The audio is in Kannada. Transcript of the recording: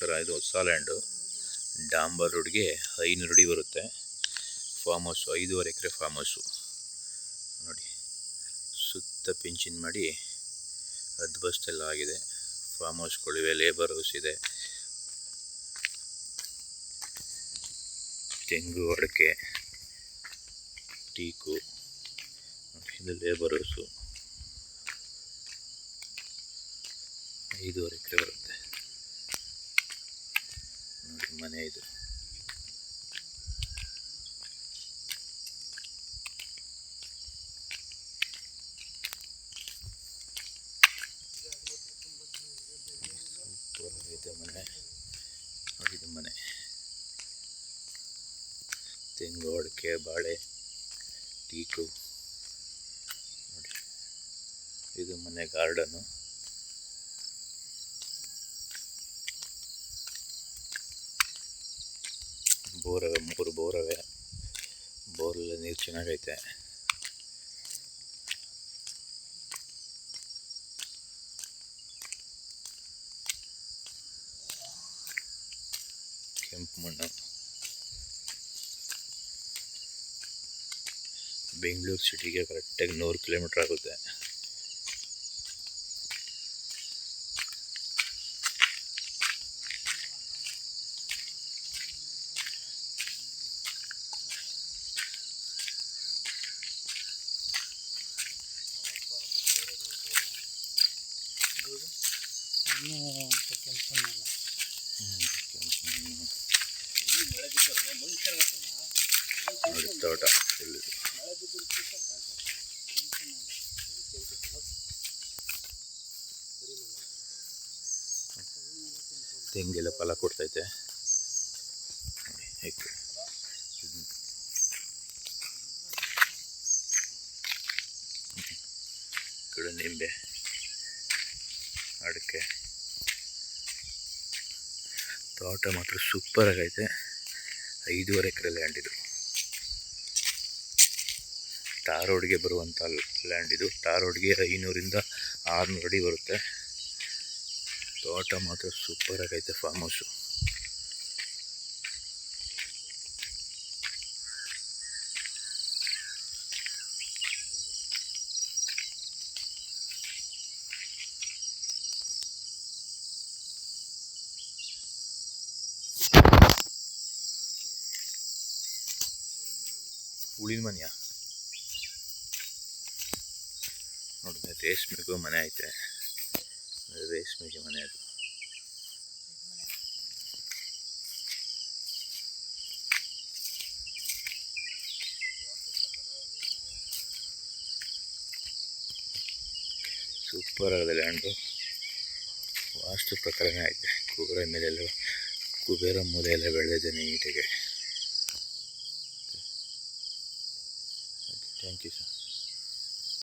ನಮಸ್ಕಾರ ಇದು ಹೊಸ ಲ್ಯಾಂಡು ಡಾಂಬರ್ ರೋಡ್ಗೆ ಐನೂರು ಅಡಿ ಬರುತ್ತೆ. ಫಾರ್ಮ್ ಹೌಸು, ಐದೂವರೆ ಎಕರೆ ಫಾರ್ಮ್ ಹೌಸು. ನೋಡಿ, ಸುತ್ತ ಪಿಂಚಿನ್ ಮಾಡಿ ಎಲ್ಲ ಆಗಿದೆ. ಫಾರ್ಮ್ ಹೌಸ್ಗಳಿವೆ ಲೇಬರ್ ಹೌಸ್ ಇದೆ. ತೆಂಗು, ಅಡಿಕೆ, ಟೀಕು ಇದು ಲೇಬರ್ ಹೌಸು. ಐದೂವರೆ ಎಕರೆ ಬರುತ್ತೆ. ಮನೆ ಇದು ಮನೆ ನೋಡಿ ಇದು ಮನೆ ತೆಂಗು ಅಡಿಕೆ ಬಾಳೆ ಟೀಕು ನೋಡಿ ಇದು ಮನೆ ಗಾರ್ಡನ್ನು ಬೋರವೆ ಮೂರು ಬೋರವೆ ಬೋರೆಲ್ಲ ನೀರು ಚೆನ್ನಾಗೈತೆ. ಕೆಂಪು ಮಣ್ಣು. ಬೆಂಗಳೂರು ಸಿಟಿಗೆ ಕರೆಕ್ಟಾಗಿ ನೂರು ಕಿಲೋಮೀಟ್ರ್ ಆಗುತ್ತೆ. ಇನ್ನೂ ನೋಡಿ ಎಲ್ಲಿದೆ ತೆಂಗೆಲ್ಲ ಫಲ ಕೊಡ್ತೈತೆ. ಕಡೆ ನಿಂಬೆ. ಅಡಿಕೆ. ತೋಟ ಮಾತ್ರ ಸೂಪರ್ ಆಗೈತೆ. ಐದೂವರೆ ಎಕರೆ ಲ್ಯಾಂಡ್ ಇದು. ಟಾರ್ ರೋಡ್ಗೆ ಬರುವಂಥ ಲ್ಯಾಂಡ್ ಇದು. ಟಾರ್ ರೋಡ್ಗೆ ಐನೂರಿಂದ ಆರುನೂರು ಅಡಿ ಬರುತ್ತೆ. ತೋಟ ಮಾತ್ರ ಸೂಪರ್ ಆಗೈತೆ ಫಾರ್ಮ್ ಹೌಸು ಉಳಿನ ಮನೆಯ? ನೋಡಿದ್ರೆ ರೇಷ್ಮೆಗೂ ಮನೆ ಐತೆ. ರೇಷ್ಮೆಗೆ ಮನೆ ಅದು. ಸೂಪರ್ ಆಗಿದೆ ಲ್ಯಾಂಡು ವಾಸ್ತು ಪ್ರಕಾರನೇ ಐತೆ ಕುಬೇರ ಮೇಲೆಲ್ಲ, ಕುಬೇರ ಎಲ್ಲ ಬೆಳೆದಿದೆ ನೀಟಾಗಿ. Thank you sir